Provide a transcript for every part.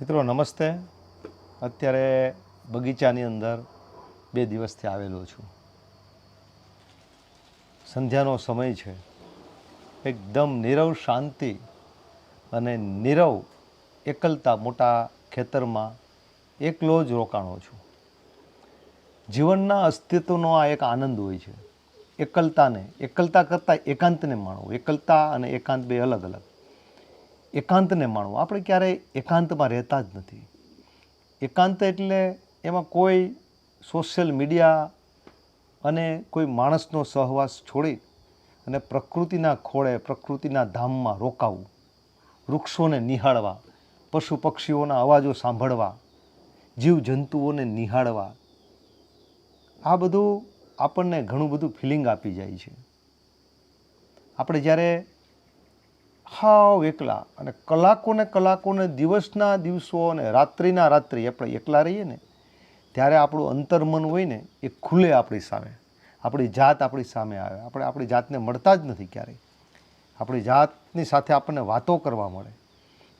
મિત્રો, નમસ્તે. અત્યારે બગીચાની અંદર બે દિવસથી આવેલો છું. સંધ્યાનો સમય છે. એકદમ નીરવ શાંતિ અને નીરવ એકલતા મોટા ખેતરમાં એકલો જ રોકાણો છું. જીવનના અસ્તિત્વનો આ એક આનંદ હોય છે. એકલતાને, એકલતા કરતાં એકાંતને માણવું, એકલતા અને એકાંત બે અલગ અલગ એકાંતને માણવું. આપણે ક્યારેય એકાંતમાં રહેતા જ નથી. એકાંત એટલે એમાં કોઈ સોશિયલ મીડિયા અને કોઈ માણસનો સહવાસ છોડી અને પ્રકૃતિના ખોળે, પ્રકૃતિના ધામમાં રોકાવું, વૃક્ષોને નિહાળવા પશુ પક્ષીઓના અવાજો સાંભળવા જીવ જંતુઓને નિહાળવા. આ બધું આપણને ઘણું બધું ફિલિંગ આપી જાય છે. આપણે જ્યારે હાવ એકલા અને કલાકોને કલાકોને દિવસના દિવસો અને રાત્રિના રાત્રિ, આપણે એકલા રહીએ ને, ત્યારે આપણું અંતર્મન હોય ને, એ ખુલે આપણી સામે. આપણી જાત આપણી સામે આવે. આપણે આપણી જાતને મળતા જ નથી ક્યારેય. આપણી જાતની સાથે આપણને વાતો કરવા મળે.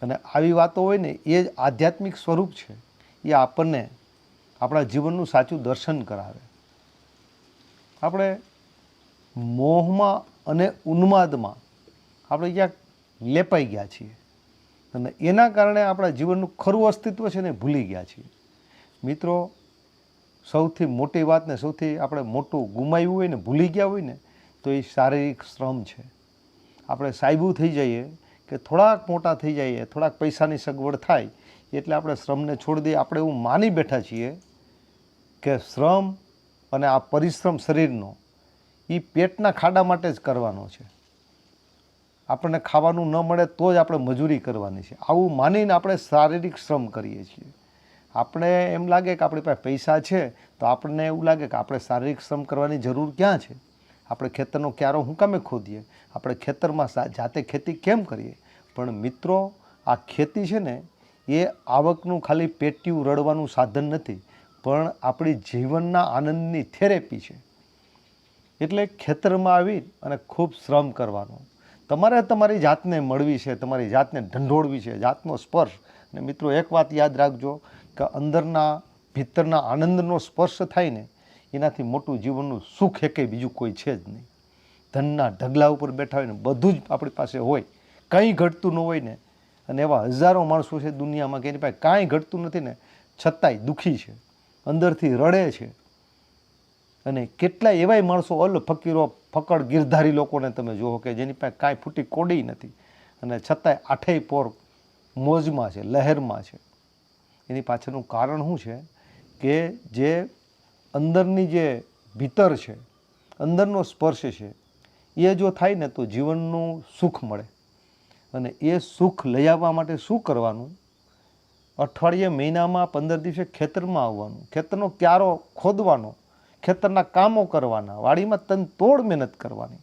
અને આવી વાતો હોય ને, એ જ આધ્યાત્મિક સ્વરૂપ છે. એ આપણને આપણા જીવનનું સાચું દર્શન કરાવે. આપણે મોહમાં અને ઉન્માદમાં, આપણે ક્યાંક લેપાઈ ગયા છીએ. અને એના કારણે આપણા જીવનનું ખરું અસ્તિત્વ છે ને ભૂલી ગયા છીએ. મિત્રો, સૌથી મોટી વાત ને સૌથી આપણે મોટું ગુમાવ્યું હોય ને, ભૂલી ગયા હોય ને, તો એ શારીરિક શ્રમ છે. આપણે સાહેબું થઈ જઈએ કે થોડાક મોટા થઈ જઈએ, થોડાક પૈસાની સગવડ થાય, એટલે આપણે શ્રમને છોડી દઈએ. આપણે એવું માની બેઠા છીએ કે શ્રમ અને આ પરિશ્રમ શરીરનો એ પેટના ખાડા માટે જ કરવાનો છે. આપણને ખાવાનું ન મળે તો જ આપણે મજૂરી કરવાની છે. આવું માનીને આપણે શારીરિક શ્રમ કરીએ છીએ. આપણે એમ લાગે કે આપણી પાસે પૈસા છે, તો આપણને એવું લાગે કે આપણે શારીરિક શ્રમ કરવાની જરૂર ક્યાં છે? આપણે ખેતરનો ક્યારો હું કામે ખોદીએ? આપણે ખેતરમાં જાતે ખેતી કેમ કરીએ? પણ મિત્રો, આ ખેતી છે ને, એ આવકનું ખાલી પેટીયું રડવાનું સાધન નથી, પણ આપણી જીવનના આનંદની થેરેપી છે. એટલે ખેતરમાં આવી અને ખૂબ શ્રમ કરવાનો. તમારે તમારી જાતને મળવી છે, તમારી જાતને ઢંઢોળવી છે, જાતનો સ્પર્શ. અને મિત્રો, એક વાત યાદ રાખજો કે અંદરના, ભીતરના આનંદનો સ્પર્શ થાય ને, એનાથી મોટું જીવનનું સુખ એકે બીજું કોઈ છે જ નહીં. ધનના ઢગલા ઉપર બેઠા હોય ને, બધું જ આપણી પાસે હોય. કંઈ ઘટતું ન હોય ને, અને એવા હજારો માણસો છે દુનિયામાં કે એની પાસે કાંઈ ઘટતું નથી ને, છતાંય દુઃખી છે. અંદરથી રડે છે. અને કેટલાય એવાય માણસો અલ ફકીરો, ફકડ ગિરધારી લોકોને તમે જુઓ કે જેની પાસે કાંઈ ફૂટી કોડી નથી. અને છતાંય આઠેય પોર મોજમાં છે, લહેરમાં છે. એની પાછળનું કારણ શું છે કે જે અંદરની જે ભીતર છે, અંદરનો સ્પર્શ છે, એ જો થાય ને તો જીવનનું સુખ મળે. અને એ સુખ લઈ આવવા માટે શું કરવાનું? અઠવાડિયે મહિનામાં પંદર દિવસે ખેતરમાં આવવાનું. ખેતરનો ક્યારો ખોદવાનો. ખેતરના કામો કરવાના, વાડીમાં તન તોડ મહેનત કરવાની.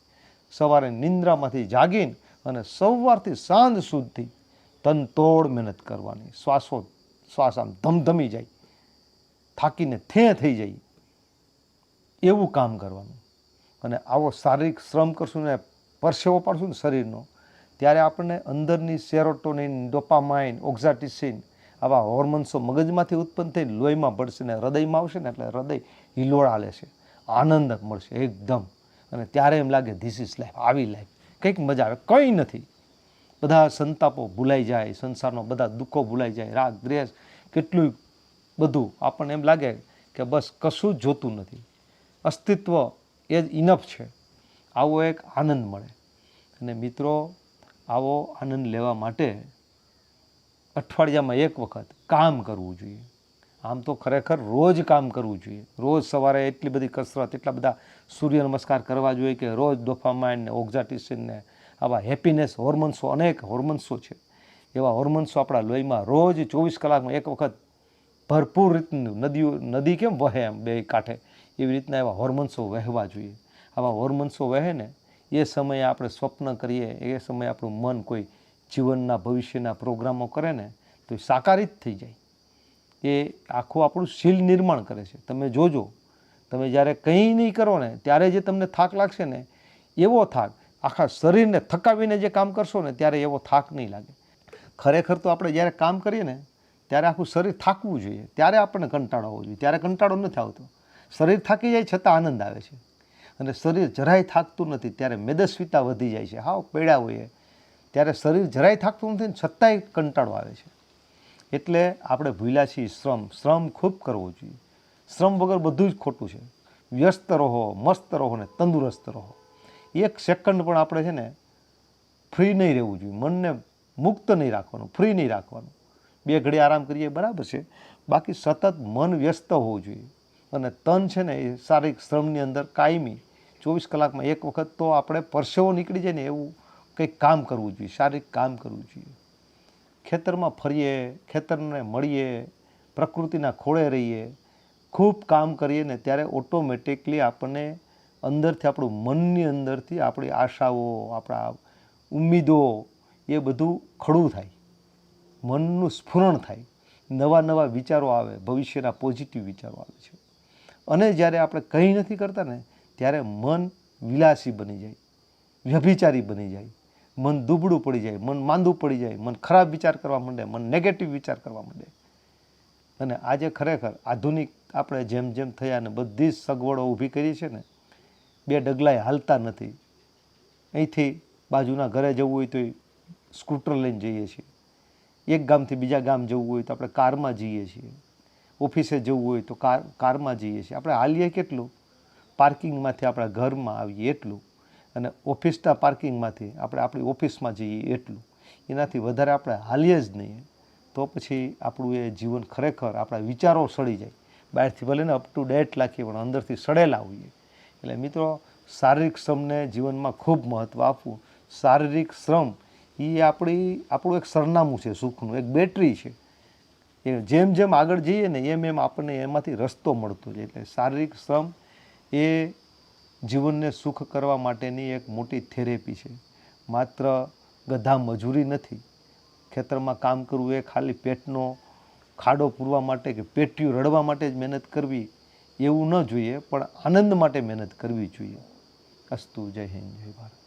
સવારે નિંદ્રામાંથી જાગીને અને સવારથી સાંજ સુધી તન તોડ મહેનત કરવાની. શ્વાસો, શ્વાસ આમ ધમધમી જાય. થાકીને થે થઈ જાય. એવું કામ કરવાનું. અને આવો શારીરિક શ્રમ કરશું ને, પરસેવો પાડશું ને શરીરનો, ત્યારે આપણને અંદરની સેરોટોનિન ડોપામાઇન, ઓક્ઝાટિસિન આવા હોર્મોન્સો મગજમાંથી ઉત્પન્ન થઈને લોહીમાં ભળશે ને હૃદયમાં આવશે ને એટલે હૃદય હિલોળા લેશે આનંદ મળશે એકદમ. અને ત્યારે એમ લાગે ધીસ ઇઝ લાઈફ આવી લાઈફ કંઈક મજા આવે. કંઈ નથી. બધા સંતાપો ભૂલાઈ જાય, સંસારનો બધા દુઃખો ભૂલાઈ જાય, રાગ, દ્વેષ કેટલું બધું. આપણને એમ લાગે કે બસ કશું જોતું નથી. અસ્તિત્વ એ જ ઇનફ છે. આવો એક આનંદ મળે. અને મિત્રો, આવો આનંદ લેવા માટે અઠવાડિયામાં એક વખત કામ કરવું જોઈએ. આમ તો ખરેખર રોજ કામ કરવું જોઈએ. રોજ સવારે એટલી બધી કસરત, એટલા બધા સૂર્ય નમસ્કાર કરવા જોઈએ કે રોજ ડોફામાઇન ને ઓક્ઝાટિસિન આવા હેપીનેસ હોર્મોન્સો, અનેક હોર્મોન્સો છે. એવા હોર્મોન્સો આપણા લોહીમાં રોજ ચોવીસ કલાકમાં એક વખત ભરપૂર રીતનું નદીઓ, નદી કેમ વહે એમ બે કાંઠે? એવી રીતના એવા હોર્મોન્સો વહેવા જોઈએ. આવા હોર્મોન્સો વહે ને એ સમયે આપણે સ્વપ્ન કરીએ, એ સમયે આપણું મન કોઈ જીવનના, ભવિષ્યના પ્રોગ્રામો કરે ને તો એ સાકારિત થઈ જાય. એ આખું આપણું શીલ નિર્માણ કરે છે. તમે જોજો, તમે જ્યારે કંઈ નહીં કરો ને, ત્યારે જે તમને થાક લાગશે ને, એવો થાક, આખા શરીરને થકાવીને જે કામ કરશો ને, ત્યારે એવો થાક નહીં લાગે. ખરેખર તો આપણે જ્યારે કામ કરીએ ને, ત્યારે આખું શરીર થાકવું જોઈએ. ત્યારે આપણને કંટાળો હોવો જોઈએ. ત્યારે કંટાળો નથી આવતો. શરીર થાકી જાય છતાં આનંદ આવે છે. અને શરીર જરાય થાકતું નથી, ત્યારે મેદસ્વીતા વધી જાય છે. હાવ પેડા હોઈએ ત્યારે શરીર જરાય થાકતું નથી ને, છતાંય કંટાળો આવે છે. એટલે આપણે ભૂલ્યા છીએ શ્રમ. શ્રમ ખૂબ કરવો જોઈએ. શ્રમ વગર બધું જ ખોટું છે. વ્યસ્ત રહો, મસ્ત રહો ને તંદુરસ્ત રહો. એક સેકન્ડ પણ આપણે છે ને ફ્રી નહીં રહેવું જોઈએ. મનને મુક્ત નહીં રાખવાનું, ફ્રી નહીં રાખવાનું. બે ઘડી આરામ કરીએ, બરાબર છે. બાકી સતત મન વ્યસ્ત હોવું જોઈએ. અને તન છે ને એ શારીરિક શ્રમની અંદર કાયમી. ચોવીસ કલાકમાં એક વખત તો આપણે પરસેવો નીકળી જાય ને એવું કંઈક કામ કરવું જોઈએ. શારીરિક કામ કરવું જોઈએ. ખેતરમાં ફરીએ, ખેતરને મળીએ, પ્રકૃતિના ખોળે રહીએ, ખૂબ કામ કરીએ ને ત્યારે ઓટોમેટિકલી આપણને અંદરથી આપણું મનની અંદરથી આપણી આશાઓ, આપણા ઉમ્મીદો એ બધું ખડું થાય. મનનું સ્ફુરણ થાય. નવા નવા વિચારો આવે, ભવિષ્યના પોઝિટિવ વિચારો આવે છે. અને જ્યારે આપણે કંઈ નથી કરતા ને, ત્યારે મન વિલાસી બની જાય, વ્યભિચારી બની જાય. મન દુબળું પડી જાય, મન માંદું પડી જાય, મન ખરાબ વિચાર કરવા માંડે, મન નેગેટિવ વિચાર કરવા માંડે. અને આજે ખરેખર આધુનિક આપણે જેમ જેમ થયા ને બધી જ સગવડો ઊભી કરી છે ને, બે ડગલાએ હાલતા નથી. અહીંથી બાજુના ઘરે જવું હોય તો સ્કૂટર લઈને જઈએ છીએ. એક ગામથી બીજા ગામ જવું હોય તો આપણે કારમાં જઈએ છીએ. ઓફિસે જવું હોય તો કાર, કારમાં જઈએ છીએ. આપણે હાલીએ કેટલું? પાર્કિંગમાંથી આપણા ઘરમાં આવીએ એટલું. અને ઓફિસના પાર્કિંગમાંથી આપણે આપણી ઓફિસમાં જઈએ એટલું. એનાથી વધારે આપણે હાલીએ જ નહીં. તો પછી આપણું એ જીવન ખરેખર આપણા વિચારો સડી જાય. બહારથી ભલે ને અપ ટુ ડેટ લાખીએ પણ અંદરથી સડેલા હોઈએ. એટલે મિત્રો, શારીરિક શ્રમને જીવનમાં ખૂબ મહત્ત્વ આપવું. શારીરિક શ્રમ એ આપણી, આપણું એક સરનામું છે સુખનું, એક બેટરી છે. એ જેમ જેમ આગળ જઈએ ને એમ એમ આપણને એમાંથી રસ્તો મળતો જાય. એટલે શારીરિક શ્રમ એ જીવનને સુખ કરવા માટેની એક મોટી થેરેપી છે. માત્ર ગધા મજૂરી નથી, ખેતરમાં કામ કરવું એ ખાલી પેટનો ખાડો પૂરવા માટે કે પેટ્યું રડવા માટે જ મહેનત કરવી એવું ન જોઈએ, પણ આનંદ માટે મહેનત કરવી જોઈએ. અસ્તુ, જય હિન્દ, જય ભારત.